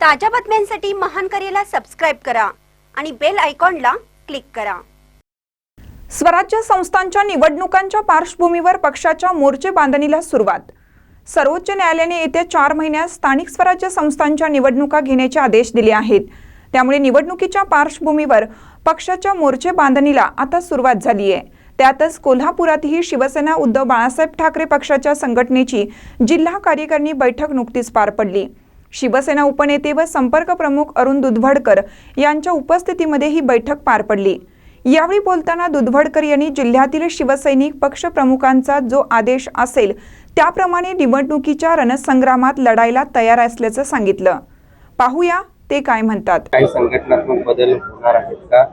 ताज्या बातम्यांसाठी महान करेला सबस्क्राईब करा आणि बेल आयकॉनला क्लिक करा. स्वराज्य संस्थांच्या निवडणुकांच्या पार्श्वभूमीवर पक्षाच्या मोर्चे बांधणीला सुरुवात. सर्वोच्च न्यायालयाने येत्या चार महिन्यात स्थानिक स्वराज्य संस्थांच्या निवडणुका घेण्याचे आदेश दिले आहेत. त्यामुळे निवडणुकीच्या पार्श्वभूमीवर पक्षाच्या मोर्चे बांधणीला आता सुरुवात झाली आहे त्यातच कोल्हापुरातही शिवसेना उद्धव बाळासाहेब ठाकरे पक्षाच्या संघटनेची जिल्हा कार्यकारिणी बैठक नुकतीच पार पडली. शिवसेना उपनेते व संपर्क प्रमुख अरुण दुधवडकर यांच्या उपस्थितीमध्ये ही बैठक पार पडली. यावेळी बोलताना दुधवडकर यांनी जिल्ह्यातील शिवसैनिक पक्षप्रमुखांचा जो आदेश असेल त्याप्रमाणे निवडणुकीच्या रणसंग्रामात लढायला तयार असल्याचं सांगितलं. पाहूया ते काय म्हणतात. काही संघटनात्मक बदल होणार आहेत का?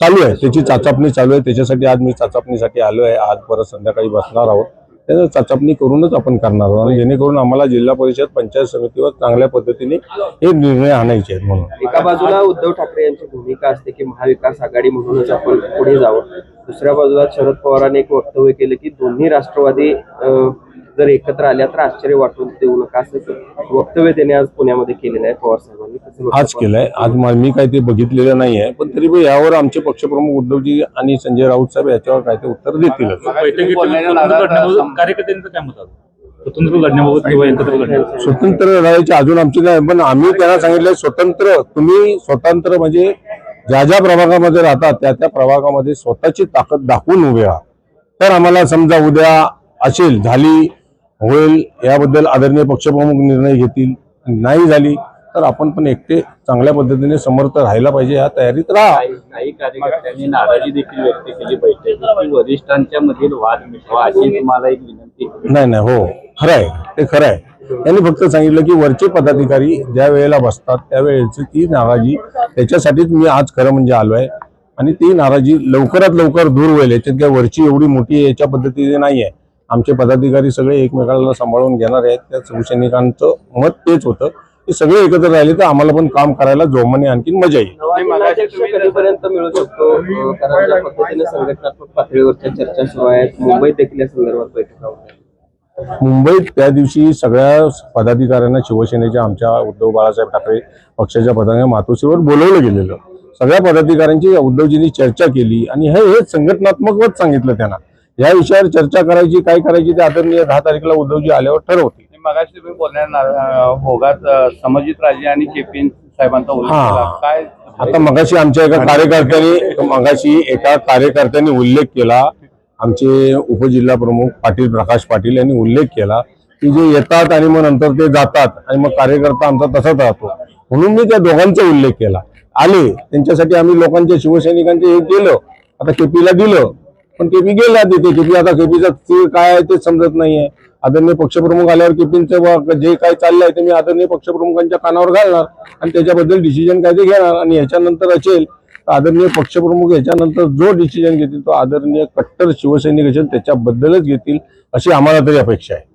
चालू आहे. त्याची चाचपणी चालू आहे. त्याच्यासाठी आज मी चाचपणीसाठी आलो आहे आज परत संध्याकाळी बसणार आहोत. त्याचं चाचपणी करूनच आपण करणार आहोत. आणि जेणेकरून आम्हाला जिल्हा परिषद पंचायत समितीवर चांगल्या पद्धतीने हे निर्णय आणायचे आहेत म्हणून. एका बाजूला उद्धव ठाकरे यांची भूमिका असते की महाविकास आघाडी म्हणूनच आपण पुढे जावं. दुसऱ्या बाजूला शरद पवारांनी एक वक्तव्य केलं की दोन्ही राष्ट्रवादी जर एकत्र आल्या तर आश्चर्य वाटून देऊ नका असं वक्तव्य त्यांनी आज पुण्यामध्ये केलेलं आहे पवार साहेबांनी. आज केलंय. आज मा- मी काही ते बघितलेलं नाही आहे पण तरी पण यावर आमचे पक्षप्रमुख उद्धवजी आणि संजय राऊत साहेब याच्यावर काय ते उत्तर देतीलच. बैठकीत स्वतंत्र लढण्याबाबत कार्यकर्त्यांचं काय मत आहे? स्वतंत्र लढण्याबाबत किंवा एकत्र लढण्याबाबत स्वतंत्र लढायची अजून आमची काय पण आम्ही त्यांना सांगितलं स्वतंत्र तुम्ही स्वतंत्र म्हणजे ज्या ज्या प्रभागामध्ये राहतात त्या त्या प्रभागामध्ये स्वतःची ताकद दाखवून उभे राहा. तर आम्हाला समजा उद्या असेल झाली होईल याबद्दल आदरणीय पक्षप्रमुख निर्णय घेतील नाही झाली तर आपण पण एकटे चांगल्या पद्धतीने समर्थ राहायला पाहिजे या तयारीत राहा. काही काही कार्यकर्त्यांनी नाराजी देखील व्यक्त केली की वरिष्ठांच्या मधील वाद मिटवा अशी तुम्हाला एक विनंती. नाही नाही हो खरं आहे ते खरं आहे. त्यांनी फक्त सांगितलं की वरचे पदाधिकारी ज्या वेळेला बसतात त्यावेळेची ती नाराजी त्याच्यासाठीच मी आज खरं म्हणजे आलो आहे आणि ती नाराजी लवकरात लवकर दूर होईल याच्यात काय वरची एवढी मोठी याच्या पद्धतीने नाही आहे आमचे पदाधिकारी सगळे एकमेकाला सांभाळून घेणार आहेत. त्या शिवसैनिकांचं मत तेच होतं. की सगळे एकत्र राहिले तर आम्हाला पण काम करायला जोमाने आणखी मजा येईल. आणि जिल्हाध्यक्ष कधीपर्यंत मिळू शकतो? अं, कारण ज्या पद्धतीने संघटनात्मक पातळीवरच्या चर्चा सुरू आहेत मुंबईत देखील या संदर्भात बैठका होत आहेत मुंबईत त्या दिवशी सगळ्या पदाधिकाऱ्यांना शिवसेनेच्या आमच्या उद्धव बाळासाहेब ठाकरे पक्षाच्या पदाने मातोश्रीवर बोलवलं गेलेलं. सगळ्या पदाधिकाऱ्यांची उद्धवजींनी चर्चा केली आणि हे हे संघटनात्मकच सांगितलं त्यांना. या विषयावर चर्चा करायची काय करायची ते आदरणीय दहा तारखेला उद्धवजी आल्यावर ठरवतील. मगाशी तुम्ही भोगात समजित राजे आणि केपी साहेबांचा उल्लेख काय आता मगाशी आमच्या एका कार्यकर्त्यांनी मगाशी एका कार्यकर्त्यांनी उल्लेख केला. आमचे उपजिल्हा प्रमुख पाटील प्रकाश पाटील यांनी उल्लेख केला की जे येतात आणि मग नंतर ते जातात आणि मग कार्यकर्ता आमचा तसाच राहतो. म्हणून मी त्या दोघांचा उल्लेख केला. आले त्यांच्यासाठी आम्ही लोकांच्या शिवसैनिकांचे हे केलं आता केपीला दिलं. पण केपी गेला तिथे. केपी आता केपीचा तीर काय आहे ते समजत नाहीये. आदरणीय पक्षप्रमुख आल्यावर केपींचं जे काय चाललंय ते मी आदरणीय पक्षप्रमुखांच्या कानावर घालणार आणि त्याच्याबद्दल डिसिजन काय ते घेणार आणि याच्यानंतर असेल तर आदरणीय पक्षप्रमुख याच्यानंतर जो डिसिजन घेतील तो आदरणीय कट्टर शिवसैनिक असेल त्याच्याबद्दलच घेतील अशी आम्हाला तरी अपेक्षा आहे.